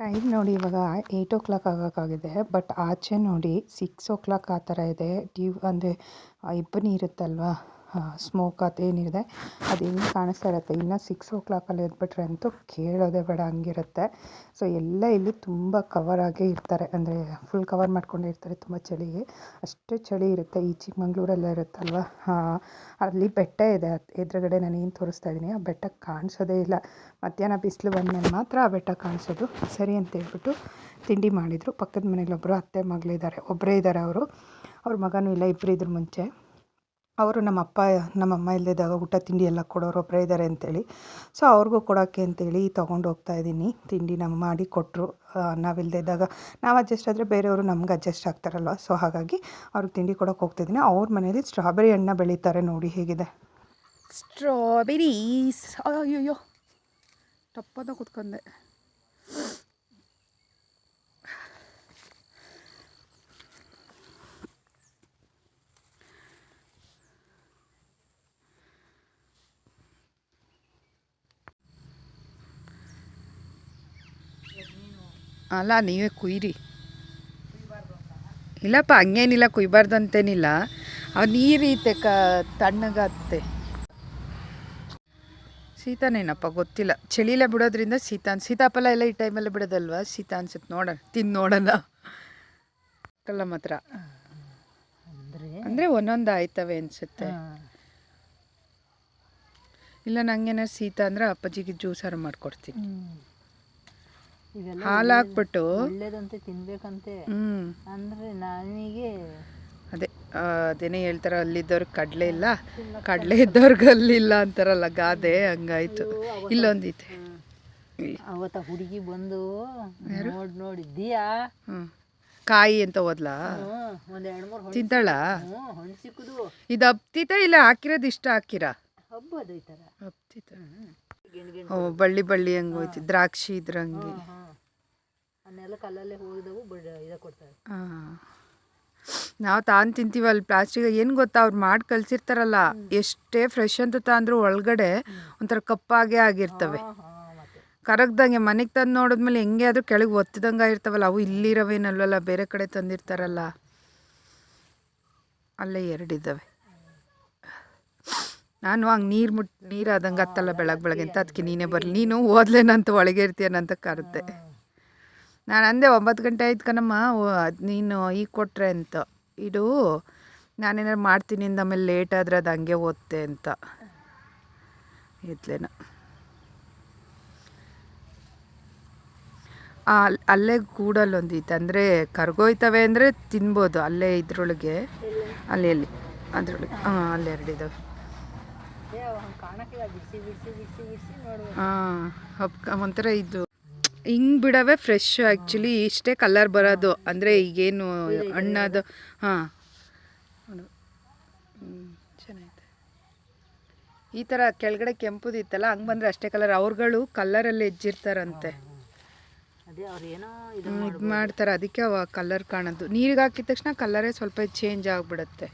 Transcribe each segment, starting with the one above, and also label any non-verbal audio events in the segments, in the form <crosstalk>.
Time ನೋಡಿ ಇವಾಗ eight o'clock ಆಗೋಕ್ಕಾಗಿದೆ. ಬಟ್ ಆಚೆ ನೋಡಿ ಸಿಕ್ಸ್ ಓ ಕ್ಲಾಕ್ ಆ ಥರ ಇದೆ. ಡ್ಯೂ ಅಂದರೆ ಇಬ್ಬನಿ ಇರುತ್ತಲ್ವಾ? ಸ್ಮೋಕ್ ಅದೇನಿದೆ ಅದು ಹೆಂಗೆ ಕಾಣಿಸ್ತಾ ಇರುತ್ತೆ? ಇನ್ನು ಸಿಕ್ಸ್ ಓ ಕ್ಲಾಕಲ್ಲಿ ಎದ್ಬಿಟ್ರೆ ಅಂತೂ ಕೇಳೋದೇ ಬೇಡ, ಹಂಗಿರುತ್ತೆ. ಸೊ ಎಲ್ಲ ಇಲ್ಲಿ ತುಂಬ ಕವರ್ ಆಗೇ ಇರ್ತಾರೆ. ಅಂದರೆ ಫುಲ್ ಕವರ್ ಮಾಡ್ಕೊಂಡೇ ಇರ್ತಾರೆ ತುಂಬ ಚಳಿಗೆ. ಅಷ್ಟು ಚಳಿ ಇರುತ್ತೆ. ಈ ಚಿಕ್ಕಮಂಗ್ಳೂರಲ್ಲೇ ಇರುತ್ತಲ್ವ? ಅಲ್ಲಿ ಬೆಟ್ಟ ಇದೆ. ಎದುರುಗಡೆ ನಾನು ಏನು ತೋರಿಸ್ತಾ ಇದ್ದೀನಿ ಆ ಬೆಟ್ಟ ಕಾಣಿಸೋದೇ ಇಲ್ಲ. ಮಧ್ಯಾಹ್ನ ಬಿಸಿಲು ಬಂದಮೇಲೆ ಮಾತ್ರ ಆ ಬೆಟ್ಟ ಕಾಣಿಸೋದು. ಸರಿ ಅಂತ ಹೇಳ್ಬಿಟ್ಟು ತಿಂಡಿ ಮಾಡಿದರು. ಪಕ್ಕದ ಮನೇಲಿ ಒಬ್ಬರು ಅತ್ತೆ ಮಗಳಿದ್ದಾರೆ ಒಬ್ಬರೇ ಇದ್ದಾರೆ ಅವರು. ಅವ್ರ ಮಗನೂ ಇಲ್ಲ ಇಬ್ಬರು ಇದ್ರ ಮುಂಚೆ. ಅವರು ನಮ್ಮ ಅಪ್ಪ ನಮ್ಮ ಅಮ್ಮ ಇಲ್ಲದಿದ್ದಾಗ ಊಟ ತಿಂಡಿ ಎಲ್ಲ ಕೊಡೋರು ಒಬ್ಬರೇ ಇದ್ದಾರೆ ಅಂತೇಳಿ. ಸೊ ಅವ್ರಿಗೂ ಕೊಡೋಕ್ಕೆ ಅಂತೇಳಿ ತೊಗೊಂಡು ಹೋಗ್ತಾ ಇದ್ದೀನಿ. ತಿಂಡಿ ನಮ್ಮ ಮಾಡಿ ಕೊಟ್ಟರು ನಾವಿಲ್ಲದೆ ಇದ್ದಾಗ ನಾವು ಅಡ್ಜಸ್ಟ್ ಆದರೆ ಬೇರೆಯವರು ನಮ್ಗೆ ಅಡ್ಜಸ್ಟ್ ಆಗ್ತಾರಲ್ವ? ಸೊ ಹಾಗಾಗಿ ಅವ್ರಿಗೆ ತಿಂಡಿ ಕೊಡೋಕೆ ಹೋಗ್ತಿದ್ದೀನಿ ಅವ್ರ ಮನೇಲಿ ಸ್ಟ್ರಾಬೆರಿ ಹಣ್ಣ ಬೆಳೀತಾರೆ ನೋಡಿ ಹೇಗಿದೆ. ಸ್ಟ್ರಾಬೆರೀಸ್ ಅಯ್ಯೋ ತಪ್ಪದ ಕೂತ್ಕೊಂಡೆ. ಅಲ್ಲ, ನೀವೇ ಕುಯ್ಯಿರಿ ಇಲ್ಲಪ್ಪ, ಹಂಗೇನಿಲ್ಲ ಕುಯ್ಬಾರ್ದು ಅಂತೇನಿಲ್ಲ ಅವು ನೀರೀತೆ ಕ ತಣ್ಣಗತ್ತೆ ಸೀತಾನೇನಪ್ಪ ಗೊತ್ತಿಲ್ಲ. ಚಳಿಲೇ ಬಿಡೋದ್ರಿಂದ ಸೀತಾ ಅನ್ ಸೀತಾಫಲ ಎಲ್ಲ ಈ ಟೈಮಲ್ಲಿ ಬಿಡೋದಲ್ವಾ? ಸೀತ ಅನ್ಸುತ್ತೆ ನೋಡ ತಿಂದು ನೋಡೋಣ. ಕಲ್ಲ ಮಾತ್ರ. ಅಂದರೆ ಒಂದೊಂದು ಆಯ್ತವೆ ಅನ್ಸುತ್ತೆ. ಇಲ್ಲ ನಂಗೇನಾರು ಸೀತಾ ಅಂದರೆ ಅಪ್ಪಾಜಿಗೆ ಜ್ಯೂಸಾರು ಮಾಡ್ಕೊಡ್ತೀನಿ. ಹಾಲು ಹಾಕ್ಬಿಟ್ಟು ಒಳ್ಳೇದಂತೆ ತಿನ್ಬೇಕಂತೆ. ಅಂದರೆ ನನಗೆ ಅದೇ ಅದೇನೇ ಹೇಳ್ತಾರ ಅಲ್ಲಿದ್ದವ್ರಿಗೆ ಕಡಲೆ ಇಲ್ಲ. ಕಡಲೆ ಇದ್ದವ್ರಿಗೆ ಅಲ್ಲಿಲ್ಲ ಅಂತಾರಲ್ಲ ಗಾದೆ ಹಂಗಾಯ್ತು. ಇಲ್ಲೊಂದೈತೆ ಇಲ್ಲಿ ಅವತ್ತ ಹುಡುಗಿ ಬಂದು ನೋಡ್ ನೋಡಿದ್ದೀಯಾ? ಕಾಯಿ ಅಂತ ಓದ್ಲಾ ತಿಂತಾಳ? ಇದು ಹಪ್ತಿತ ಇಲ್ಲ ಹಾಕಿರೋದು ಇಷ್ಟ ಹಾಕಿರ? ಓ ಬಳ್ಳಿ ಬಳ್ಳಿ ಹಂಗೆ ಹೋಯ್ತು ದ್ರಾಕ್ಷಿ ಇದ್ರಂಗೆ. ಹಾಂ ಅನ್ನೆಲ್ಲ ಕಲ್ಲಲ್ಲೇ ಹೋಗಿದವು ಬಡ್ ಇದ ಕೊಡ್ತಾರೆ. ಹಾಂ. ನಾವು ತಾನು ತಿಂತೀವಲ್ಲ ಪ್ಲಾಸ್ಟಿಕ್ ಏನು ಗೊತ್ತಾ ಅವ್ರು ಮಾಡಿ ಕಳ್ಸಿರ್ತಾರಲ್ಲ ಎಷ್ಟೇ ಫ್ರೆಶ್ ಅಂತ ತಂದ್ರು ಒಳಗಡೆ ಒಂಥರ ಕಪ್ಪಾಗೆ ಆಗಿರ್ತವೆ. ಕರಗ್ದಂಗೆ ಮನೆಗೆ ತಂದು ನೋಡಿದ್ಮೇಲೆ ಹೆಂಗೆ ಆದರೂ ಕೆಳಗೆ ಒತ್ತಿದಂಗೆ ಇರ್ತವಲ್ಲ ಅವು ಇಲ್ಲಿರವೇನಲ್ವಲ್ಲ ಬೇರೆ ಕಡೆ ತಂದಿರ್ತಾರಲ್ಲ. ಅಲ್ಲೇ ಎರಡಿದ್ದಾವೆ ನಾನು ಹಂಗೆ ನೀರು ಮುಟ್ ನೀರು ಆದಂಗೆ ಹತ್ತಲ್ಲ ಬೆಳಗ್ಗೆ ಬೆಳಗ್ಗೆ ಅಂತ ಅದಕ್ಕೆ ನೀನೇ ಬರಲಿ ನೀನು ಓದ್ಲೇನಂತ ಒಳಗೆ ಇರ್ತೀಯನಂತ ಕರೆದೆ ನಾನು ಅಂದೆ ಒಂಬತ್ತು ಗಂಟೆ ಆಯ್ತು ಕಣಮ್ಮ ನೀನು ಈಗ ಕೊಟ್ಟರೆ ಅಂತ. ಇದು ನಾನೇನಾರು ಮಾಡ್ತೀನಿ ಅಂದ ಆಮೇಲೆ ಲೇಟ್ ಆದರೆ ಅದು ಹಂಗೆ ಓದ್ತೆ ಅಂತ. ಅಲ್- ಅಲ್ಲೇ ಗೂಡಲ್ಲಿ ಒಂದಿತ್ತು ಅಂದರೆ ಕರ್ಗೋಯ್ತವೆ ಅಂದರೆ ತಿನ್ಬೋದು ಅಲ್ಲೇ ಇದ್ರೊಳಗೆ. ಅಲ್ಲಿ ಅಲ್ಲಿ ಅದರೊಳಗೆ. ಹಾಂ ಅಲ್ಲಿ ಎರಡಿದ್ದಾವೆ ಹಾಂ ಹಬ್ಕ ಒಂಥರ ಇದು. ಹಿಂಗೆ ಬಿಡವೆ ಫ್ರೆಶ್ ಆ್ಯಕ್ಚುಲಿ ಇಷ್ಟೇ ಕಲರ್ ಬರೋದು. ಅಂದರೆ ಈಗೇನು ಹಣ್ಣದು ಹಾಂ. ಚೆನ್ನಾಗಿದೆ. ಈ ಥರ ಕೆಳಗಡೆ ಕೆಂಪುದಿತ್ತಲ್ಲ ಹಂಗೆ ಬಂದರೆ ಅಷ್ಟೇ ಕಲರ್ ಅವ್ರುಗಳು ಕಲ್ಲರಲ್ಲಿ ಹೆಜ್ಜಿರ್ತಾರಂತೆ. ಅದೇ ಅವ್ರು ಏನೋ ಇದು ಇದು ಮಾಡ್ತಾರೆ. ಅದಕ್ಕೆ ಅವ ಕಲರ್ ಕಾಣೋದು. ನೀರಿಗೆ ಹಾಕಿದ ತಕ್ಷಣ ಕಲರೇ ಸ್ವಲ್ಪ ಚೇಂಜ್ ಆಗಿಬಿಡುತ್ತೆ.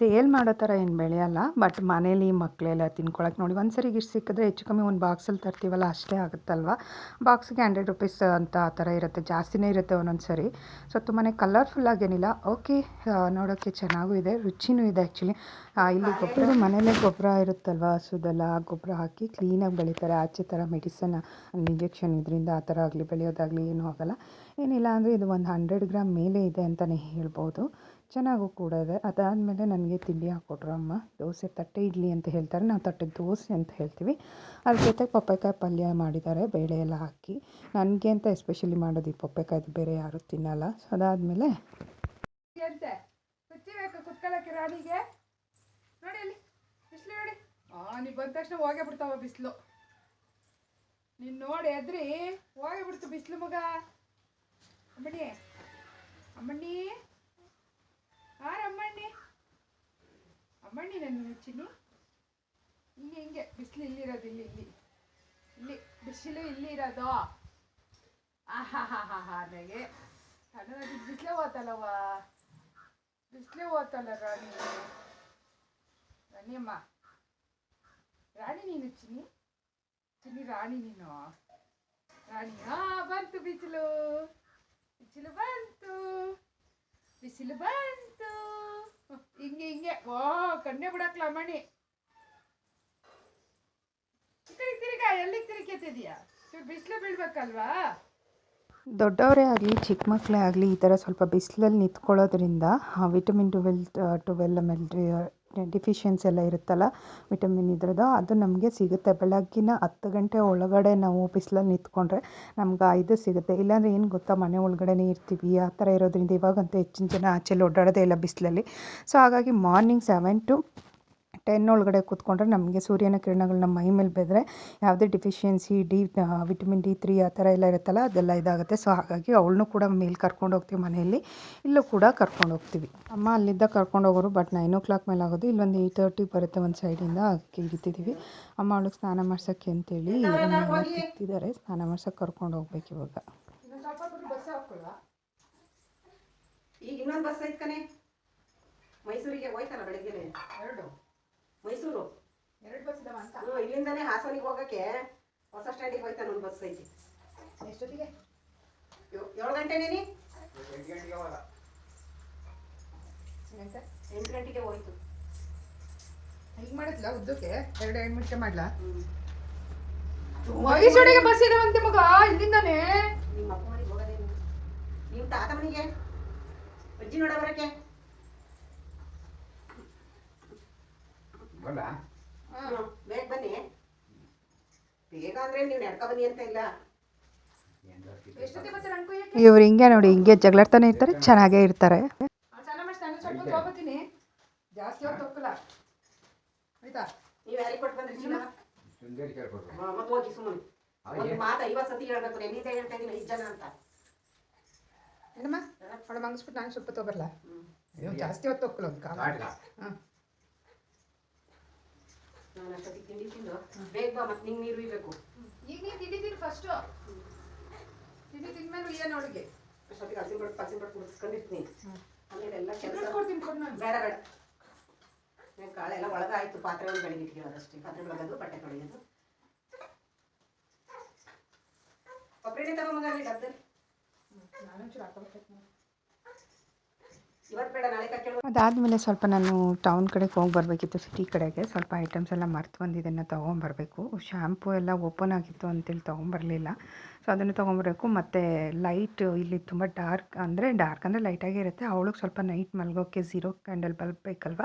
ಸೇಲ್ ಮಾಡೋ ಥರ ಏನು ಬೆಳೆಯಲ್ಲ, ಬಟ್ ಮನೇಲಿ ಮಕ್ಕಳೆಲ್ಲ ತಿನ್ಕೊಳಕ್ಕೆ ನೋಡಿ, ಒಂದು ಸರಿಗೆ ಇಷ್ಟು ಸಿಕ್ಕಿದ್ರೆ ಹೆಚ್ಚು ಕಮ್ಮಿ ಒಂದು ಬಾಕ್ಸಲ್ಲಿ ತರ್ತೀವಲ್ಲ, ಅಷ್ಟೇ ಆಗುತ್ತಲ್ವ? ಬಾಕ್ಸ್ಗೆ ಹಂಡ್ರೆಡ್ ರುಪೀಸ್ ಅಂತ ಆ ಥರ ಇರುತ್ತೆ, ಜಾಸ್ತಿನೇ ಇರುತ್ತೆ ಒಂದೊಂದು ಸರಿ. ಸೊ ತುಂಬಾ ಕಲರ್ಫುಲ್ಲಾಗೇನಿಲ್ಲ ಓಕೆ ನೋಡೋಕ್ಕೆ ಚೆನ್ನಾಗೂ ಇದೆ, ರುಚಿನೂ ಇದೆ ಆ್ಯಕ್ಚುಲಿ ಇಲ್ಲಿ ಗೊಬ್ಬರ, ಮನೇಲೇ ಗೊಬ್ಬರ ಇರುತ್ತಲ್ವ ಹಸುದೆಲ್ಲ ಗೊಬ್ಬರ ಹಾಕಿ ಕ್ಲೀನಾಗಿ ಬೆಳೀತಾರೆ. ಆಚೆ ಥರ ಮೆಡಿಸನ್ ಇಂಜೆಕ್ಷನ್ ಇದರಿಂದ ಆ ಥರ ಆಗಲಿ, ಬೆಳೆಯೋದಾಗಲಿ ಏನೂ ಆಗಲ್ಲ. ಏನಿಲ್ಲ ಅಂದರೆ ಇದು ಒಂದು ಹಂಡ್ರೆಡ್ ಗ್ರಾಮ್ ಮೇಲೆ ಇದೆ ಅಂತಲೇ ಹೇಳ್ಬೋದು. ಚೆನ್ನಾಗೂ ಕೂಡ ಇದೆ. ಅದಾದಮೇಲೆ ನನಗೆ ತಿಂಡಿ ಹಾಕ್ಕೊಟ್ರು ಅಮ್ಮ. ದೋಸೆ ತಟ್ಟೆ ಇಡ್ಲಿ ಅಂತ ಹೇಳ್ತಾರೆ. ನಾವು ತಟ್ಟೆ ದೋಸೆ ಅಂತ ಹೇಳ್ತೀವಿ. ಅದ್ರ ಜೊತೆ ಪಪ್ಪಾಯಿಕಾಯಿ ಪಲ್ಯ ಮಾಡಿದ್ದಾರೆ. ಬೇಳೆ ಎಲ್ಲ ಹಾಕಿ. ನನಗೆ ಅಂತ ಎಸ್ಪೆಷಲಿ ಮಾಡೋದು ಈ ಪಪ್ಪಾಯಿಕಾಯ್ದು ಬೇರೆ ಯಾರೂ ತಿನ್ನಲ್ಲ. ಸೊ ಅದಾದಮೇಲೆ ರಾಣಿಗೆ ನೋಡಿ ಅಲ್ಲಿ. ನೋಡಿ. ನೀವು ಬಂದ ತಕ್ಷಣ ಹೋಗೇ ಬಿಡ್ತಾವ ಬಿಸಿಲು. ನೀನು ನೋಡಿ ಎದ್ರಿ. ಹೋಗೇ ಬಿಡ್ತು ಬಿಸಿಲು ಮಗ. ಅಮ್ಮಣ್ಣಿ. ಅಮ್ಮಣ್ಣಿ. ಹಾರ ಅಮ್ಮಣ್ಣಿ ನನ್ನ ನೆಚ್ಚಿನಿ ಹಿಂಗೆ ಹಿಂಗೆ? ಬಿಸಿಲು ಇಲ್ಲಿರೋದು, ಇಲ್ಲಿ ಇಲ್ಲಿ. ಇಲ್ಲಿ ಬಿಸಿಲು ಇಲ್ಲಿ ಇರೋದು ಆಹಾ ಹಾ ಹಾ ಹಾ ನನಗೆ ಬಿಸಿಲೇ ಓತಲ್ಲವ ಬಿಸಿಲೇ ಓತಲ್ಲ ರಾಣಿ. ರಾಣಿಯಮ್ಮ. ರಾಣಿ ನೀನು ಚಿನ್ನಿ ಚಿನ್ನಿ ರಾಣಿ ನೀನು? ರಾಣಿ, ಆ, ಬಂತು ಬಿಸಿಲು. ಬಿಸಿಲು ಬಂತು. ಬಿಸಿಲು ಬಂತು. ಹಿಂಗೆ ಹಿಂಗೆ. ಓ, ಕಣ್ಣೆ ಬಿಡಕ್ಲ ಮಣಿ. ತಿರುಗಿ ತಿರುಗ, ಎಲ್ಲಿಗೆ ತಿರುಗಿತಿದ್ಯಾ ಬಿಸಿಲು ಬೀಳ್ಬೇಕಲ್ವಾ? ದೊಡ್ಡವರೇ ಆಗಲಿ ಚಿಕ್ಕ ಮಕ್ಕಳೇ ಆಗಲಿ, ಈ ಥರ ಸ್ವಲ್ಪ ಬಿಸಿಲಲ್ಲಿ ನಿಂತ್ಕೊಳ್ಳೋದ್ರಿಂದ ವಿಟಮಿನ್ ಟ್ವೆಲ್ ಟ್ವೆಲ್ ಆಮೇಲೆ ಡಿಫಿಷಿಯನ್ಸಿ ಎಲ್ಲ ಇರುತ್ತಲ್ಲ ವಿಟಮಿನ್ ಇದ್ರದ್ದು, ಅದು ನಮಗೆ ಸಿಗುತ್ತೆ. ಬೆಳಗ್ಗಿನ ಹತ್ತು ಗಂಟೆ ಒಳಗಡೆ ನಾವು ಬಿಸಿಲಲ್ಲಿ ನಿಂತ್ಕೊಂಡ್ರೆ ನಮ್ಗೆ ಇದು ಸಿಗುತ್ತೆ. ಇಲ್ಲಾಂದರೆ ಏನು ಗೊತ್ತಾ, ಮನೆ ಒಳಗಡೆನೇ ಇರ್ತೀವಿ. ಆ ಥರ ಇರೋದ್ರಿಂದ ಇವಾಗಂತೂ ಹೆಚ್ಚಿನ ಜನ ಆಚೆಲ್ಲಿ ಓಡಾಡೋದೇ ಇಲ್ಲ ಬಿಸಿಲಲ್ಲಿ. ಸೊ ಹಾಗಾಗಿ ಮಾರ್ನಿಂಗ್ ಸೆವೆನ್ ಟು ಟೆನ್ ಒಳಗಡೆ ಕೂತ್ಕೊಂಡ್ರೆ ನಮಗೆ ಸೂರ್ಯನ ಕಿರಣಗಳು ನಮ್ಮ ಮೈ ಮೇಲೆ ಬೆದ್ರೆ ಯಾವುದೇ deficiency D vitamin D three ಆ ಥರ ಎಲ್ಲ ಇರುತ್ತಲ್ಲ ಅದೆಲ್ಲ ಇದಾಗುತ್ತೆ. ಸೊ ಹಾಗಾಗಿ ಅವಳನ್ನು ಕೂಡ ಮೇಲೆ ಕರ್ಕೊಂಡು ಹೋಗ್ತೀವಿ ಮನೆಯಲ್ಲಿ. ಇಲ್ಲೂ ಕೂಡ ಕರ್ಕೊಂಡು ಹೋಗ್ತೀವಿ. ಅಮ್ಮ ಅಲ್ಲಿಂದ ಕರ್ಕೊಂಡು ಹೋಗೋರು ಬಟ್ ನೈನ್ ಓ ಕ್ಲಾಕ್ ಮೇಲೆ ಆಗೋದು. ಇಲ್ಲೊಂದು ಏಯ್ಟ್ ತರ್ಟಿ ಬರುತ್ತೆ ಒಂದು ಸೈಡಿಂದ ಇಡ್ತಿದ್ದೀವಿ ಅಮ್ಮ ಅವಳಿಗೆ ಸ್ನಾನ ಮಾಡ್ಸೋಕ್ಕೆ ಅಂತೇಳಿ ತಿಕ್ತಿದ್ದಾರೆ ಸ್ನಾನ ಮಾಡ್ಸೋಕೆ ಕರ್ಕೊಂಡು ಹೋಗ್ಬೇಕು ಇವಾಗ. ಈಗ ಇನ್ನೊಂದು ಬಸ್ ಐತ್ ಕಣೆ. ಮೈಸೂರಿಗೆ ಹೋಯ್ತಲ್ಲ ಬೆಳಗ್ಗೆ ಎರಡು. ಮೈಸೂರು. ಎರಡು ಬಸ್ ಇದಾವ ಅಂತ. ಹ್ಞೂ ಇಲ್ಲಿಂದಾನೆ ಹಾಸನಿಗೆ ಹೋಗಕ್ಕೆ ಹೊಸ ಸ್ಟ್ಯಾಂಡಿಗೆ ಹೋಯ್ತಾನೆ ಒಂದು ಬಸ್ ಐತಿ. ಎಷ್ಟೊತ್ತಿಗೆ? ಏಳು ಗಂಟೆನೇನಿ ಎಂತ ಎಂಟು ಗಂಟೆಗೆ ಹೋಯ್ತು. ಹಿಂಗೆ ಮಾಡಿದ್ಲ ಉದ್ದಕ್ಕೆ? ಎರಡು ಎರಡು ನಿಮಿಷ ಮಾಡ್ಲಾ? ಮೈಸೂರಿಗೆ ಬಸ್ ಇದಾವಂತೆ ಮಗ ಇಲ್ಲಿಂದಾನೆ. ನಿಮ್ಮ ಅಪ್ಪ ಮನೆಗೆ ಹೋಗೋದೇನು? ನೀವು ತಾತ ಮನೆಗೆ? ಅಜ್ಜಿ ನೋಡ ಬರಕ್ಕೆ? ಹ್ಞೂ ಬೇಗ ಬನ್ನಿ. ಬೇಗ ಅಂದ್ರೆ ನೀವು ನಡ್ಕೊ ಬನ್ನಿ ಅಂತ ಇಲ್ಲ. ಇವ್ರು ಹಿಂಗೆ ನೋಡಿ ಹಿಂಗೆ ಜಗಳಾಡ್ತಾನೆ ಇರ್ತಾರೆ ಚೆನ್ನಾಗೇ ಇರ್ತಾರೆ. ಜಾಸ್ತಿ ಹೊತ್ತು ಹೋಗಲ್ಲ ಆಯ್ತಾ? ನೀವು ಯಾರಿಗೆ ಕೊಟ್ಟು ಬಂದ್ರಿ ಚೀಲ ಮತ್ತೆ ಹೋಗಿ ಸುಮ್ಮನೆ. ಒಂದು ಮಾತು ಐವತ್ತು ಸತಿ ಹೇಳ್ಬೇಕು ಎಲ್ಲಿಂದ ಹೇಳ್ತಾ ಇದ್ದೀನಿ ಐದು ಜನ ಅಂತ. ಏನಮ್ಮ? ಅವಳ ಮಂಗಿಸ್ಬಿಟ್ಟು ನಾನು ಸ್ವಲ್ಪ ತಗೋಬರ್ಲ? ಅಯ್ಯೋ ಜಾಸ್ತಿ ಹೊತ್ತು ಹೋಗಲ್ಲ ಒಂದು ಕಾಲ ಹಾಂ ನಾನು ಅಷ್ಟೊತ್ತಿಗೆ ತಿಂಡಿ ತಿಂದು ಬೇಗ ಬಾ ಮತ್ತೆ ನಿಂಗೆ ನೀರು ಇರಬೇಕು. ಈಗ ನೀನು ತಿಂಡಿದ್ದೀನಿ ಫಸ್ಟು ತಿಂಡಿ ತಿಂದ್ಮೇಲೆ ಏನು ನೋಡಿಗೆ. ಅಷ್ಟೊತ್ತಿಗೆ ಬಟ್ಟು ಕುಡಿಸ್ಕೊಂಡಿರ್ತೀನಿ. ಆಮೇಲೆ ಎಲ್ಲ ಕೆಲಸ ಕೊಡ್ತೀನಿ ಕೊಡು ನಾನು ಬೇಡ ಬೇಡ. ನಾನು ಕಾಳೆ ಎಲ್ಲ ಒಳಗಾಯ್ತು ಪಾತ್ರೆ ಒಂದು ಬೆಳಗ್ಗೆ ಇಟ್ಕೊಳ್ಳೋದಷ್ಟೇ ಪಾತ್ರೆ ಬೆಳಗೋದು ಬಟ್ಟೆ ತೊಳೆಯೋದು. ಒಬ್ಬರೇನೆ ತಗೊಂಬಗ ಅಲ್ಲಿ ನಾನು ಚೂರು ಹಾಕೋಬೇಕು ಇವತ್ತು ಬೇಡ ನಾಳೆ ಕಕ್ಕೇಳು ಅದಾದಮೇಲೆ ಸ್ವಲ್ಪ ನಾನು ಟೌನ್ ಕಡೆಗೆ ಹೋಗಿ ಬರಬೇಕಿತ್ತು ಸಿಟಿ ಕಡೆಗೆ. ಸ್ವಲ್ಪ ಐಟಮ್ಸ್ ಎಲ್ಲ ಮರ್ತು ಬಂದಿದ್ದನ್ನು ತೊಗೊಂಬರ್ಬೇಕು. ಶ್ಯಾಂಪು ಎಲ್ಲ ಓಪನ್ ಆಗಿತ್ತು ಅಂತೇಳಿ ತೊಗೊಂಬರಲಿಲ್ಲ. ಸೊ ಅದನ್ನು ತೊಗೊಂಬರ್ಬೇಕು. ಮತ್ತು ಲೈಟ್ ಇಲ್ಲಿ ತುಂಬ ಡಾರ್ಕ್ ಅಂದರೆ ಡಾರ್ಕ್ ಅಂದರೆ ಲೈಟಾಗೇ ಇರುತ್ತೆ. ಅವಳಿಗೆ ಸ್ವಲ್ಪ ನೈಟ್ ಮಲ್ಗೋಕ್ಕೆ ಝೀರೋ ಕ್ಯಾಂಡಲ್ ಬಲ್ಬ್ ಬೇಕಲ್ವ?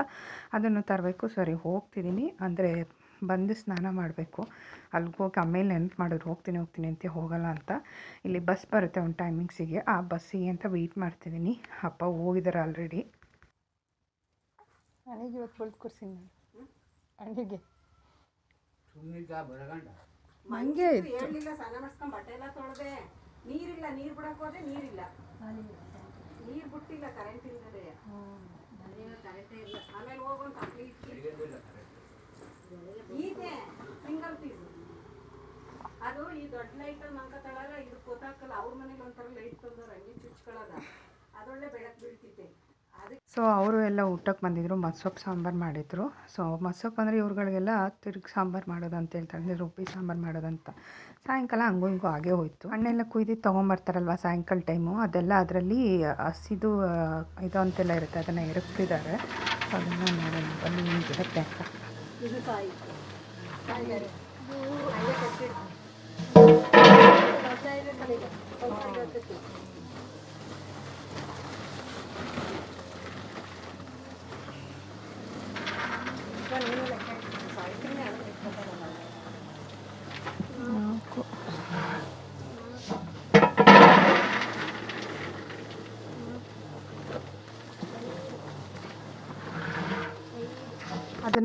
ಅದನ್ನು ತರಬೇಕು. ಸರಿ ಹೋಗ್ತಿದ್ದೀನಿ ಅಂದರೆ ಬಂದು ಸ್ನಾನ ಮಾಡಬೇಕು. ಅಲ್ಲಿಗೆ ಹೋಗಿ ಆಮೇಲೆ ನೆನಪು ಮಾಡಿದ್ರು ಹೋಗ್ತೀನಿ ಹೋಗ್ತೀನಿ ಅಂತ ಹೋಗಲ್ಲ ಅಂತ. ಇಲ್ಲಿ ಬಸ್ ಬರುತ್ತೆ ಒಂದು ಟೈಮಿಂಗ್ಸಿಗೆ. ಆ ಬಸ್ಸಿಗೆ ಅಂತ ವೆಯ್ಟ್ ಮಾಡ್ತಿದ್ದೀನಿ. ಅಪ್ಪ ಹೋಗಿದ್ದಾರೆ ಆಲ್ರೆಡಿ ನನಗೆ ಇವತ್ತು ಕೊಡ್ತೀನಿ ನಾನು ಅಣಿಗೆ ಹಂಗೆ ನೀರಿಲ್ಲ ನೀರು ಬಿಡಕ್ಕೆ ಹೋದೆ ನೀರಿಲ್ಲ. ನೀರು ಬಿಟ್ಟಿಲ್ಲ ಕರೆಂಟ್ ಇಲ್ಲದೆ ಕರೆಂಟೇ ಇಲ್ಲ. ಆಮೇಲೆ ಹೋಗೋಣ ತಪ್ಪಲಿ ಇದೆ ಸಿಂಗಲ್ ಪೀಸ್ ಅದು ಈ ದೊಡ್ಡ ಲೈಟ್ ಇದು ಗೊತ್ತಾಗಲ್ಲ ಅವ್ರ ಮನೇಲಿ ಒಂಥರ ಲೈಟ್ ತಂದವ್ರು ಹಂಗೆ ಚುಚ್ಕೊಳ್ಳೋದ ಅದೊಳ್ಳೆ ಬೆಳಕು ಸೊ ಅವರು ಎಲ್ಲ ಊಟಕ್ಕೆ ಬಂದಿದ್ರು ಮಸೊಪ್ಪು ಸಾಂಬಾರು ಮಾಡಿದರು ಸೊ ಮಸೊಪ್ಪು ಅಂದರೆ ಇವ್ರುಗಳಿಗೆಲ್ಲ ತಿರುಗಿ ಸಾಂಬಾರು ಮಾಡೋದು ಅಂತ ಹೇಳ್ತಾರೆ ಅಂದರೆ ರುಬ್ಬಿ ಸಾಂಬಾರು ಮಾಡೋದಂತ ಸಾಯಂಕಾಲ ಹಂಗೂ ಹಿಂಗೂ ಆಗೇ ಹೋಯ್ತು ಹಣ್ಣೆಲ್ಲ ಕುಯ್ದು ತೊಗೊಂಬರ್ತಾರಲ್ವ ಸಾಯಂಕಾಲ ಟೈಮು ಅದೆಲ್ಲ ಅದರಲ್ಲಿ ಹಸಿದು ಇದು ಅಂತೆಲ್ಲ ಇರುತ್ತೆ ಅದನ್ನು ಎರಕ್ತಿದ್ದಾರೆ ಅದನ್ನು ನೋಡೋಣ ಬನ್ನಿ ಹಿಂಗಿರುತ್ತೆ ಅಂತ ಇದು ಕಾಯಿ ನಾಲ್ಕು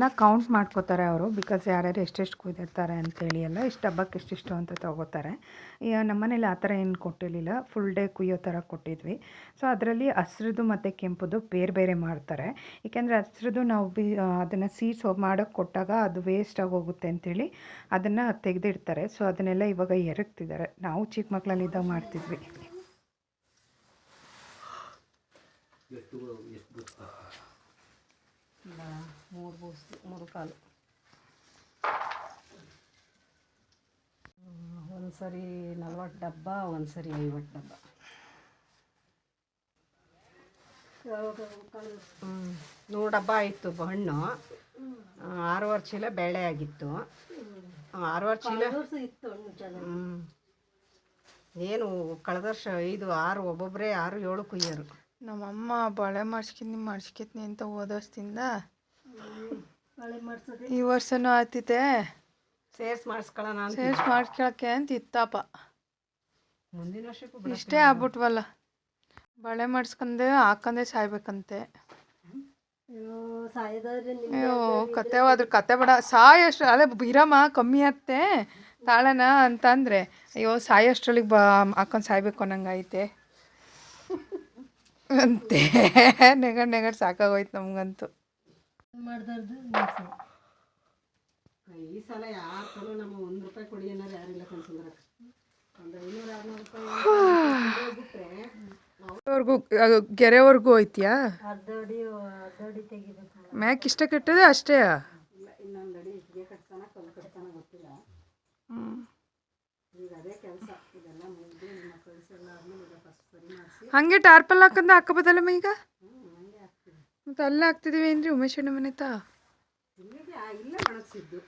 ಅದನ್ನು ಕೌಂಟ್ ಮಾಡ್ಕೋತಾರೆ ಅವರು ಬಿಕಾಸ್ ಯಾರ್ಯಾರು ಎಷ್ಟೆಷ್ಟು ಕುಯ್ದಿರ್ತಾರೆ ಅಂತೇಳಿ ಎಲ್ಲ ಇಷ್ಟು ಹಬ್ಬಕ್ಕೆ ಇಷ್ಟಿಷ್ಟು ಅಂತ ತೊಗೋತಾರೆ. ನಮ್ಮನೇಲಿ ಆ ಥರ ಏನು ಕೊಟ್ಟಿರಲಿಲ್ಲ ಫುಲ್ ಡೇ ಕುಯ್ಯೋ ಥರ ಕೊಟ್ಟಿದ್ವಿ. ಸೊ ಅದರಲ್ಲಿ ಹಸ್ರದ್ದು ಮತ್ತು ಕೆಂಪುದು ಬೇರೆ ಬೇರೆ ಮಾಡ್ತಾರೆ. ಏಕೆಂದರೆ ಹಸ್ರದ್ದು ನಾವು ಬಿ ಅದನ್ನು ಸೀಡ್ಸ್ ಮಾಡೋಕ್ಕೆ ಕೊಟ್ಟಾಗ ಅದು ವೇಸ್ಟ್ ಹೋಗುತ್ತೆ ಅಂತೇಳಿ ಅದನ್ನು ತೆಗೆದಿಡ್ತಾರೆ. ಸೊ ಅದನ್ನೆಲ್ಲ ಇವಾಗ ಎರಗ್ತಿದ್ದಾರೆ. ನಾವು ಚಿಕ್ಕ ಮಕ್ಕಳಲ್ಲಿದ್ದಾಗ ಮಾಡ್ತಿದ್ವಿ. ಮೂರು ಬೂಸ್ ಮೂರು ಕಾಲು. ಒಂದು ಸರಿ ನಲ್ವತ್ತು ಡಬ್ಬ ಒಂದು ಸರಿ ಐವತ್ತು ಡಬ್ಬ. ಹ್ಞೂ ನೂರು ಡಬ್ಬ ಆಯಿತು ಹಣ್ಣು. ಆರೂವರೆ ಚೀಲ ಬೇಳೆ ಆಗಿತ್ತು. ಆರೂವರೆ ಚೀಲ ಹ್ಞೂ ಏನು ಕಳೆದ ವರ್ಷ ಐದು ಆರು ಒಬ್ಬೊಬ್ಬರೇ ಆರು ಏಳು ಕುಯ್ಯರು. ನಮ್ಮಮ್ಮ ಬಳೆ ಮಾಡಿಸ್ಕಿನಿ ಮಾಡಿಸ್ಕಿತ್ನಿ ಅಂತ ಓದೋಸ್ತಿಂದ ಈ ವರ್ಷನೂ ಆತಿತೆ ಸೇರ್ಸ್ ಮಾಡಿಸ್ಕೊಳ್ಳೋಣ ಅಂತ ಸೇರ್ಸ್ ಮಾಡ್ಕೊಳಕ್ಕೆ ಅಂತ ಇತ್ತಪ್ಪ ಮುಂದಿನ ವರ್ಷಕ್ಕೂ ಇಷ್ಟೇ ಆಗ್ಬಿಟ್ವಲ್ಲ. ಬಳೆ ಮಾಡಿಸ್ಕೊಂಡೆ ಹಾಕಂದೆ ಸಾಯ್ಬೇಕಂತೆ. ಅಯ್ಯೋ ಕತೆ ಹೋದ್ರೆ ಕತೆ ಬೇಡ. ಸಾಯಷ್ಟು ಅಲ್ಲೇ ಬಿರಮ್ಮ ಕಮ್ಮಿ ಆತ್ತೆ. ತಾಳನ ಅಂತಂದ್ರೆ ಅಯ್ಯೋ ಸಾಯೋಷ್ಟ್ರೊಳಗೆ ಬಾ ಹಾಕೊಂಡು ಸಾಯ್ಬೇಕು ಅನ್ನಂಗೈತೆ ಅಂತೆ. ನೆಗಡ್ ನೆಗಡ್ ಸಾಕಾಗೋಯ್ತು ನಮ್ಗಂತೂ. ಈ ಸಲ ಯಾರ ಕಲು ನಮ್ಮ ಒಂದು ರೂಪಾಯಿ ಕೊಡಿ ಏನಾರು ಯಾರಿಲ್ಲ ಕನ್ಸಂದ್ರ ಒಂದು ಐನೂರ ಆರ್ನೂರು ರೂಪಾಯಿ ಬಿಟ್ರೆ ಅವ್ರಿಗೂ ಗೆರೆವರೆಗೂ ಹೋಯ್ತಿಯಾ? ಮ್ಯಾಕ್ ಇಷ್ಟ ಕೆಟ್ಟದೆ ಅಷ್ಟೇ? ಇಲ್ಲ ಇನ್ನೊಂದು ಅಡಿ ಇಟ್ಟಿಗೆ ಕಟ್ತಾನ ಕಲ್ಲು ಕಟ್ತಾನ ಗೊತ್ತಿಲ್ಲ. ಈಗ ಅದೇ ಕೆಲಸ ಇದೆಲ್ಲ ಮುಗಿದು ನಿಮ್ಮ ಕಳಿಸೆಲ್ಲ ಆದ್ಮೇಲೆ ಈಗ ಫಸ್ಟ್ ಸರಿ ಮಾಡಿಸಿ. ಹಂಗೆ ಟಾರ್ಪಲ್ ಹಾಕಂದ ಹಾಕಬೋದಲ್ಲಮ್ಮ ಈಗ? ಮತ್ತೆ ಅಲ್ಲೇ ಆಗ್ತಿದೀವಿ ಏನ್ರಿ ಉಮೇಶ್ ಅಣ್ಣ ಮನೆ ತಾ ಇಲ್ಲಿಗೆ ಆ- ಇಲ್ಲೇ ಒಣಗಿಸಿದ್ದು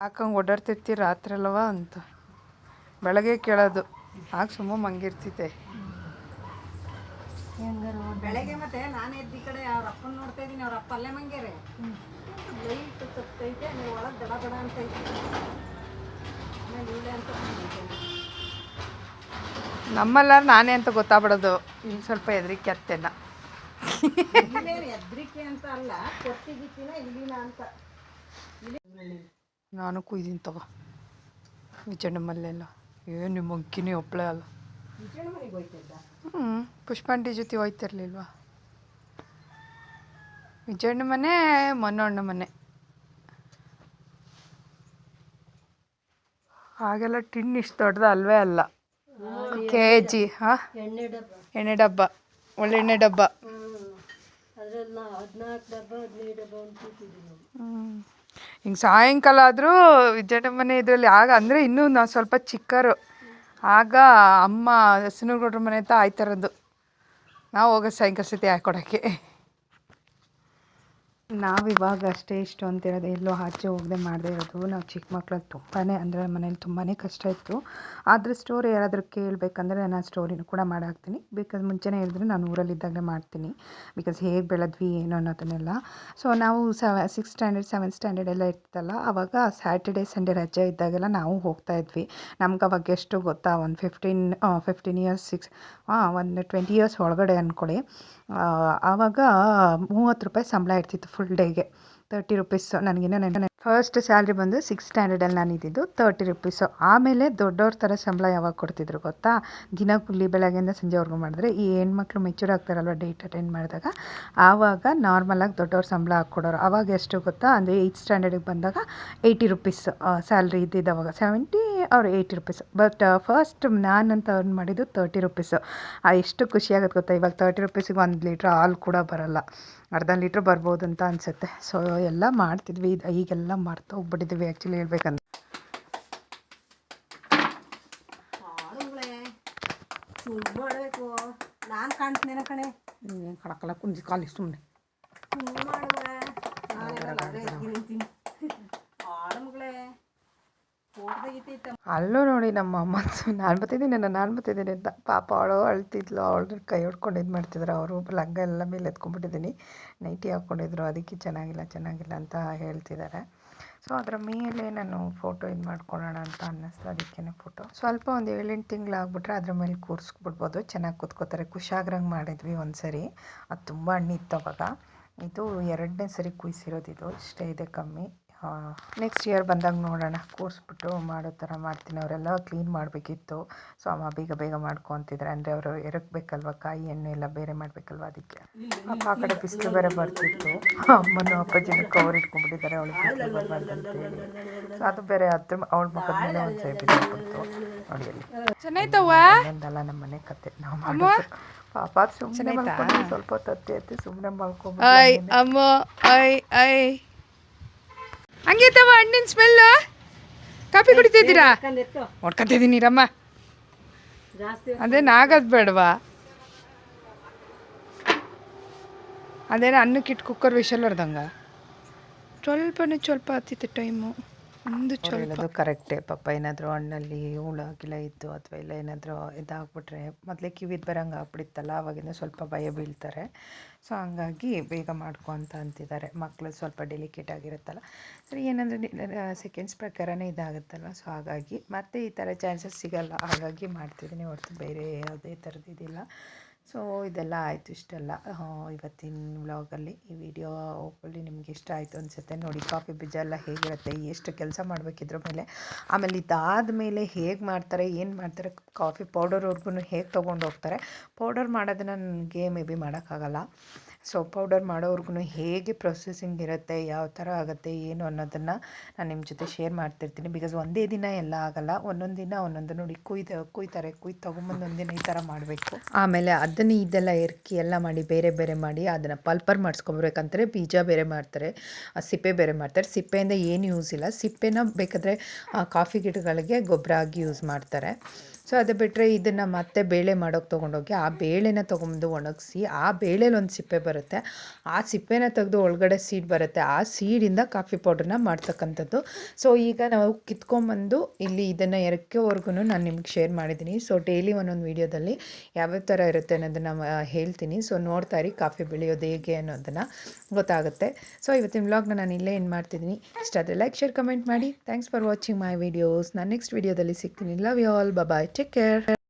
ಹಾಕಂಗೆ ಓಡಾಡ್ತಿರ್ತಿ ರಾತ್ರಿ ಅಲ್ವಾ ಅಂತ. ಬೆಳಗ್ಗೆ ಕೇಳೋದು. ಆಗ ಸುಮ್ಮ ಮಂಗಿರ್ತೈತೆ ಬೆಳಗ್ಗೆ ಮತ್ತೆ ನಾನೇ ಎದ್ದ ಈ ಕಡೆ ಅವ್ರ ಅಪ್ಪನ ನೋಡ್ತಾ ಇದ್ದೀನಿ. ಅವ್ರ ಅಪ್ಪ ಅಲ್ಲೇ ಮಂಗ್ಯಾರೆ. ಲೈಟ್ ತಪ್ಪೈತೆ ನೀವು ಒಳಗೆ ದಡ ದಡ ಅಂತ ಆಮೇಲೆ ಅಂತ. ನಮ್ಮಲ್ಲಾರ ನಾನೇ ಅಂತ ಗೊತ್ತಾಗ್ಬಿಡೋದು. ಇನ್ನು ಸ್ವಲ್ಪ ಹೆದರಿಕೆ ಅತ್ತೆನ. <laughs> ಅಂತ ಅಲ್ಲ ಕೊತ್ತಿಗಿತ್ತಿನ ಇಲ್ಲಿನ ಅಂತ ನಾನು ಕುಯ್ದೀನಿ ತಗೋ. ವಿಚಣ್ಣ ಮಲ್ಲೆಲ್ಲ ಏನು ನಿಮ್ಮ ಅಂಕಿನಿ ಒಬ್ಳೆ ಅಲ್ಲ. ಪುಷ್ಪಾಂಡಿ ಹ್ಞೂ ಪುಷ್ಪಾಂಟಿ ಜೊತೆ ಹೋಯ್ತಿರ್ಲಿಲ್ವಾ? ವಿಜಯಣ್ಣ ಮನೆ ಮನೋಣ್ಣ ಮನೆ. ಹಾಗೆಲ್ಲ ಟಿನ್ ಇಷ್ಟು ದೊಡ್ಡದ ಅಲ್ವೇ ಅಲ್ಲ. ಕೆ ಜಿ ಹಾಂ? ಎಣ್ಣೆ ಡಬ್ಬ. ಒಳ್ಳೆಣ್ಣೆ ಡಬ್ಬ. ಒಳ್ಳೆ ಎಣ್ಣೆ ಡಬ್ಬ. ಹಿಂಗೆ ಸಾಯಂಕಾಲ ಆದರೂ ವಿಜಯಮ್ಮನೆ ಇದರಲ್ಲಿ ಆಗ ಅಂದರೆ ಇನ್ನೂ ನಾವು ಸ್ವಲ್ಪ ಚಿಕ್ಕರು. ಆಗ ಅಮ್ಮ ಹಸಿನಗೌಡ್ರ ಮನೆ ಹತ್ರ ಆಯ್ತಾರದು ನಾವು ಹೋಗೋ ಸಾಯಂಕಾಲ ಸತಿ ಹಾಕೊಡೋಕ್ಕೆ ನಾವು ಇವಾಗ ಅಷ್ಟೇ ಇಷ್ಟು ಅಂತಿರೋದು ಎಲ್ಲೋ ಆಚೆ ಹೋಗದೆ ಮಾಡದೇ ಇರೋದು. ನಾವು ಚಿಕ್ಕ ಮಕ್ಕಳಲ್ಲಿ ತುಂಬಾ ಅಂದರೆ ಮನೇಲಿ ತುಂಬಾ ಕಷ್ಟ ಇತ್ತು. ಆದರೆ ಸ್ಟೋರಿ ಯಾರಾದರೂ ಕೇಳಬೇಕಂದ್ರೆ ನಾನು ಸ್ಟೋರಿನೂ ಕೂಡ ಮಾಡಾಕ್ತೀನಿ. ಬಿಕಾಸ್ ಮುಂಚೆನೇ ಹೇಳಿದ್ರೆ ನಾನು ಊರಲ್ಲಿದ್ದಾಗಲೇ ಮಾಡ್ತೀನಿ. ಬಿಕಾಸ್ ಹೇಗೆ ಬೆಳೆದ್ವಿ, ಏನು ಅನ್ನೋದನ್ನೆಲ್ಲ. ಸೊ ನಾವು seven six standard seventh standard ಎಲ್ಲ ಇರ್ತಲ್ಲ ಆವಾಗ ಸ್ಯಾಟರ್ಡೆ ಸಂಡೇ ರಜೆ ಇದ್ದಾಗೆಲ್ಲ ನಾವು ಹೋಗ್ತಾ ಇದ್ವಿ. ನಮ್ಗೆ ಅವಾಗ ಎಷ್ಟು ಗೊತ್ತಾ, ಒಂದು ಫಿಫ್ಟೀನ್ ಫಿಫ್ಟೀನ್ ಇಯರ್ಸ್ ಸಿಕ್ಸ್ ಒಂದು ಟ್ವೆಂಟಿ ಇಯರ್ಸ್ ಒಳಗಡೆ ಅಂದ್ಕೊಳ್ಳಿ ಆವಾಗ ಮೂವತ್ತು ರೂಪಾಯಿ ಸಂಬಳ ಇರ್ತಿತ್ತು ಫುಲ್ ಡೇಗೆ ತರ್ಟಿ ರುಪೀಸು ನನಗಿನ್ನೂ ನೆನೆ ಫಸ್ಟ್ ಸ್ಯಾಲ್ರಿ ಬಂದು ಸಿಕ್ಸ್ ಸ್ಟ್ಯಾಂಡರ್ಡಲ್ಲಿ ನಾನು ಇದ್ದಿದ್ದು ತರ್ಟಿ ರುಪೀಸು ಆಮೇಲೆ ದೊಡ್ಡವ್ರ ಥರ ಸಂಬಳ ಯಾವಾಗ ಕೊಡ್ತಿದ್ರು ಗೊತ್ತಾ? ದಿನ ಕೂಲಿ ಬೆಳಗ್ಗೆಯಿಂದ ಸಂಜೆವರೆಗೂ ಮಾಡಿದ್ರೆ ಈ ಹೆಣ್ಮಕ್ಳು ಮೆಚೂರ್ ಆಗ್ತಾರಲ್ವ ಡೇಟ್ ಅಟೆಂಡ್ ಮಾಡಿದಾಗ, ಆವಾಗ ನಾರ್ಮಲಾಗಿ ದೊಡ್ಡವ್ರ ಸಂಬಳ ಹಾಕ್ಕೊಡೋರು. ಆವಾಗ ಎಷ್ಟು ಗೊತ್ತಾ? ಅಂದರೆ ಏಯ್ತ್ ಸ್ಟ್ಯಾಂಡರ್ಡಿಗೆ ಬಂದಾಗ ಏಯ್ಟಿ ರುಪೀಸ್ ಸ್ಯಾಲ್ರಿ ಇದ್ದಿದ್ದು ಅವಾಗ. ಸೆವೆಂಟಿ ಅವ್ರು ಏಯ್ಟಿ ರುಪೀಸ್ ಬಟ್ ಫಸ್ಟ್ ನಾನಂತ ಅರ್ನ್ ಮಾಡಿದ್ದು ತರ್ಟಿ ರುಪೀಸು ಎಷ್ಟು ಖುಷಿಯಾಗುತ್ತೆ ಗೊತ್ತಾ? ಇವಾಗ ತರ್ಟಿ ರುಪೀಸಿಗೆ ಒಂದು ಲೀಟ್ರ್ ಹಾಲು ಕೂಡ ಬರೋಲ್ಲ. ಅರ್ಧ ಲೀಟ್ರ್ ಬರ್ಬೋದು ಅಂತ ಅನಿಸುತ್ತೆ. ಸೊ ಎಲ್ಲ ಮಾಡ್ತಿದ್ವಿ. ಇದು ಈಗೆಲ್ಲ ಮಾಡ್ತಾ ಹೋಗ್ಬಿಟ್ಟಿದ್ವಿ ಆ್ಯಕ್ಚುಲಿ ಹೇಳ್ಬೇಕಂತ ಮಾಡಬೇಕು. ನಾನು ಕಣೆ. ಕಣಕಲ್ಲ ಕುಂಜಿ ಕಾಲಿ ಸುಮ್ಮನೆ ಅಲ್ಲೂ ನೋಡಿ ನಮ್ಮ ಅಮ್ಮ ನಾನು ಬರ್ತಿದ್ದೀನಿ ನಾನು ಬರ್ತಿದ್ದೀನಿ ಅಂತ ಪಾಪ ಅವಳು ಅಳ್ತಿದ್ಲು ಅವಳು ಕೈ ಹೊಡ್ಕೊಂಡು ಇದು ಮಾಡ್ತಿದ್ರು. ಅವರು ಲಂಗ ಎಲ್ಲ ಮೇಲೆ ಎತ್ಕೊಂಡ್ಬಿಟ್ಟಿದ್ದೀನಿ. ನೈಟಿ ಹಾಕ್ಕೊಂಡಿದ್ರು, ಅದಕ್ಕೆ ಚೆನ್ನಾಗಿಲ್ಲ ಚೆನ್ನಾಗಿಲ್ಲ ಅಂತ ಹೇಳ್ತಿದ್ದಾರೆ. ಸೊ ಅದರ ಮೇಲೆ ನಾನು ಫೋಟೋ ಇದು ಮಾಡ್ಕೊಳ್ಳೋಣ ಅಂತ ಅನ್ನಿಸ್ತು ಅದಕ್ಕೇ ಫೋಟೋ ಸ್ವಲ್ಪ ಒಂದು ಏಳೆಂಟು ತಿಂಗಳು ಆಗ್ಬಿಟ್ರೆ ಅದ್ರ ಮೇಲೆ ಕೂರಿಸ್ಬಿಡ್ಬೋದು. ಚೆನ್ನಾಗಿ ಕೂತ್ಕೋತಾರೆ. ಖುಷಾಗ್ರಂಗೆ ಮಾಡಿದ್ವಿ ಒಂದು ಸರಿ ಅದು ತುಂಬ ಹಣ್ಣಿತ್ತು ಅವಾಗ. ಇದು ಎರಡನೇ ಸರಿ ಕುಯ್ಸಿರೋದು ಇದು. ಇಷ್ಟೇ ಇದೆ ಕಮ್ಮಿ. ನೆಕ್ಸ್ಟ್ ಇಯರ್ ಬಂದಾಗ ನೋಡೋಣ. ಕೂರಿಸ್ಬಿಟ್ಟು ಮಾಡೋ ಥರ ಮಾಡ್ತೀನಿ. ಅವರೆಲ್ಲ ಕ್ಲೀನ್ ಮಾಡಬೇಕಿತ್ತು. ಸೊ ಅಮ್ಮ ಬೇಗ ಬೇಗ ಮಾಡ್ಕೊತಿದ್ರೆ ಅಂದರೆ ಅವರು ಎರಕ್ಬೇಕಲ್ವ ಕಾಯಿ ಎಣ್ಣೆ ಎಲ್ಲ ಬೇರೆ ಮಾಡಬೇಕಲ್ವ ಅದಕ್ಕೆ? ಅಪ್ಪ ಆ ಕಡೆ ಬಿಸಿಲು ಬೇರೆ ಬರ್ತಿತ್ತು. ಅಮ್ಮನ ಅಪ್ಪಾಜಿನ ಕವರ್ ಇಟ್ಕೊಂಡ್ಬಿಟ್ಟಿದ್ದಾರೆ. ಅವಳು ಬಿಸಿಲು ಬರಬಾರ್ದು ಅಂತೇಳಿ ಸೊ ಅದು ಬೇರೆ ಅದ್ರ ಅವಳ ಮುಖದ ಮೇಲೆ ಒಂದು ಸರಿ ಬಿದ್ದು ನೋಡಿ ಅಲ್ಲಿ. ಒಂದಲ್ಲ ನಮ್ಮ ಮನೆ ಕತೆ. ನಾವು ಮಾಡೋದು. ಪಾಪ ಸುಮ್ಮನೆ ಸ್ವಲ್ಪ ಹೊತ್ತು ಅತ್ತೆ ಹತ್ತಿ ಸುಮ್ಮನೆ ಮಲ್ಕೊಂಡ್ಬಿಟ್ಟು ಐ ಅಮ್ಮ ಐ ಐ. ಹಂಗಿತ್ತವ ಹಣ್ಣಿನ ಸ್ಮೆಲ್ ಕಾಫಿ ಕುಡಿತಿದ್ದೀರಾ ಹೊಡ್ಕೊತಿದ್ದೀನಿ ರಮ್ಮ. ಜಾಸ್ತಿ ಅದೇನು ಆಗೋದು ಬೇಡವಾ? ಅದೇನೋ ಅನ್ನಕ್ಕಿಟ್ಟು ಕುಕ್ಕರ್ ವಿಷಲ್ ಹೊಡೆದಂಗ ಸ್ವಲ್ಪನೇ ಸ್ವಲ್ಪ ಹತ್ತಿತ್ತು ಟೈಮು ಒಂದು ಹೇಳೋದು ಕರೆಕ್ಟೇ. ಪಾಪ ಏನಾದರೂ ಹಣ್ಣಲ್ಲಿ ಹುಳ ಗಿಳ ಇತ್ತು ಅಥವಾ ಇಲ್ಲ ಏನಾದರೂ ಇದಾಗ್ಬಿಟ್ರೆ ಮೊದಲೇ ಕಿವಿದು ಬರಂಗೆ ಆಗ್ಬಿಡಿತ್ತಲ್ಲ ಅವಾಗಿಂದ ಸ್ವಲ್ಪ ಭಯ ಬೀಳ್ತಾರೆ. ಸೊ ಹಂಗಾಗಿ ಬೇಗ ಮಾಡ್ಕೊ ಅಂತ ಅಂತಿದ್ದಾರೆ. ಮಕ್ಕಳು ಸ್ವಲ್ಪ ಡೆಲಿಕೇಟ್ ಆಗಿರುತ್ತಲ್ಲ. ಸರಿ ಏನಂದರೆ ಸೆಕೆಂಡ್ಸ್ ಪ್ರಕಾರನೇ ಇದಾಗುತ್ತಲ್ಲ ಸೊ ಹಾಗಾಗಿ ಮತ್ತೆ ಈ ಥರ ಚಾನ್ಸಸ್ ಸಿಗಲ್ಲ. ಹಾಗಾಗಿ ಮಾಡ್ತಿದ್ದೀನಿ ಹೊರತು ಬೇರೆ ಯಾವುದೇ ಥರದ್ದು ಇದಿಲ್ಲ. ಸೊ ಇದೆಲ್ಲ ಆಯಿತು ಇಷ್ಟೆಲ್ಲ. ಇವತ್ತಿನ ವ್ಲಾಗಲ್ಲಿ ಈ ವಿಡಿಯೋ ಹೋಗಲಿ ನಿಮ್ಗೆ ಇಷ್ಟ ಆಯಿತು ಅನಿಸುತ್ತೆ. ನೋಡಿ, ಕಾಫಿ ಬೀಜ ಎಲ್ಲ ಹೇಗಿರುತ್ತೆ, ಎಷ್ಟು ಕೆಲಸ ಮಾಡಬೇಕಿದ್ರ ಮೇಲೆ. ಆಮೇಲೆ ಇದಾದ ಮೇಲೆ ಹೇಗೆ ಮಾಡ್ತಾರೆ, ಏನು ಮಾಡ್ತಾರೆ, ಕಾಫಿ ಪೌಡರ್ವರೆಗೂ ಹೇಗೆ ತೊಗೊಂಡು ಹೋಗ್ತಾರೆ. ಪೌಡರ್ ಮಾಡೋದನ್ನ ನನಗೆ ಮೇ ಬಿ ಮಾಡೋಕ್ಕಾಗಲ್ಲ. ಸೊ ಪೌಡರ್ ಮಾಡೋವ್ರಿಗೂ ಹೇಗೆ ಪ್ರೊಸೆಸಿಂಗ್ ಇರುತ್ತೆ, ಯಾವ ಥರ ಆಗುತ್ತೆ, ಏನು ಅನ್ನೋದನ್ನು ನಾನು ನಿಮ್ಮ ಜೊತೆ ಶೇರ್ ಮಾಡ್ತಿರ್ತೀನಿ. ಬಿಕಾಸ್ ಒಂದೇ ದಿನ ಎಲ್ಲ ಆಗಲ್ಲ, ಒಂದೊಂದು ದಿನ ಒಂದೊಂದು ನೋಡಿ ಕುಯ್ದ, ಕುಯ್ತಾರೆ, ಕುಯ್ದು ತೊಗೊಂಬಂದು ಒಂದಿನ ಈ ಥರ ಮಾಡಬೇಕು. ಆಮೇಲೆ ಅದನ್ನು ಇದೆಲ್ಲ ಎರ್ಕಿ ಎಲ್ಲ ಮಾಡಿ, ಬೇರೆ ಬೇರೆ ಮಾಡಿ ಅದನ್ನು ಪಲ್ಪರ್ ಮಾಡಿಸ್ಕೊಬೇಕಂತಾರೆ, ಬೀಜ ಬೇರೆ ಮಾಡ್ತಾರೆ ಸಿಪ್ಪೆ ಬೇರೆ ಮಾಡ್ತಾರೆ. ಸಿಪ್ಪೆಯಿಂದ ಏನು ಯೂಸ್ ಇಲ್ಲ. ಸಿಪ್ಪೆನ ಬೇಕಾದರೆ ಕಾಫಿ ಗಿಡಗಳಿಗೆ ಗೊಬ್ಬರ ಆಗಿ ಯೂಸ್ ಮಾಡ್ತಾರೆ. ಸೊ ಅದು ಬಿಟ್ಟರೆ ಇದನ್ನು ಮತ್ತೆ ಬೇಳೆ ಮಾಡೋಕ್ಕೆ ತೊಗೊಂಡೋಗಿ ಆ ಬೇಳೆನ ತೊಗೊಂಬಂದು ಒಣಗಿಸಿ, ಆ ಬೇಳೆಲಿ ಒಂದು ಸಿಪ್ಪೆ ಬರುತ್ತೆ. ಆ ಸಿಪ್ಪೆನ ತೆಗೆದು ಒಳಗಡೆ ಸೀಡ್ ಬರುತ್ತೆ. ಆ ಸೀಡಿಂದ ಕಾಫಿ ಪೌಡ್ರನ್ನ ಮಾಡ್ತಕ್ಕಂಥದ್ದು. ಸೊ ಈಗ ನಾವು ಕಿತ್ಕೊಂಬಂದು ಇಲ್ಲಿ ಇದನ್ನು ಎರಕ್ಕೆವರೆಗೂ ನಾನು ನಿಮ್ಗೆ ಶೇರ್ ಮಾಡಿದ್ದೀನಿ ಸೊ ಡೈಲಿ ಒಂದೊಂದು ವೀಡಿಯೋದಲ್ಲಿ ಯಾವ್ಯಾವ ಥರ ಇರುತ್ತೆ ಅನ್ನೋದನ್ನು ಹೇಳ್ತೀನಿ. ಸೊ ನೋಡ್ತಾ ಇರಿ ಕಾಫಿ ಬೆಳೆಯೋದು ಹೇಗೆ ಅನ್ನೋದನ್ನು. ಗೊತ್ತಾಗುತ್ತೆ. ಸೊ ಇವತ್ತಿನ ವ್ಲಾಗ್ನ ನಾನು ಇಲ್ಲೇ ಏನು ಮಾಡ್ತಿದ್ದೀನಿ ಇಷ್ಟ ಆದರೆ ಲೈಕ್ ಶೇರ್ ಕಮೆಂಟ್ ಮಾಡಿ. Thanks for watching my videos ನಾನು ನೆಕ್ಸ್ಟ್ ವೀಡಿಯೋದಲ್ಲಿ ಸಿಗ್ತೀನಿ. Love you all bye take care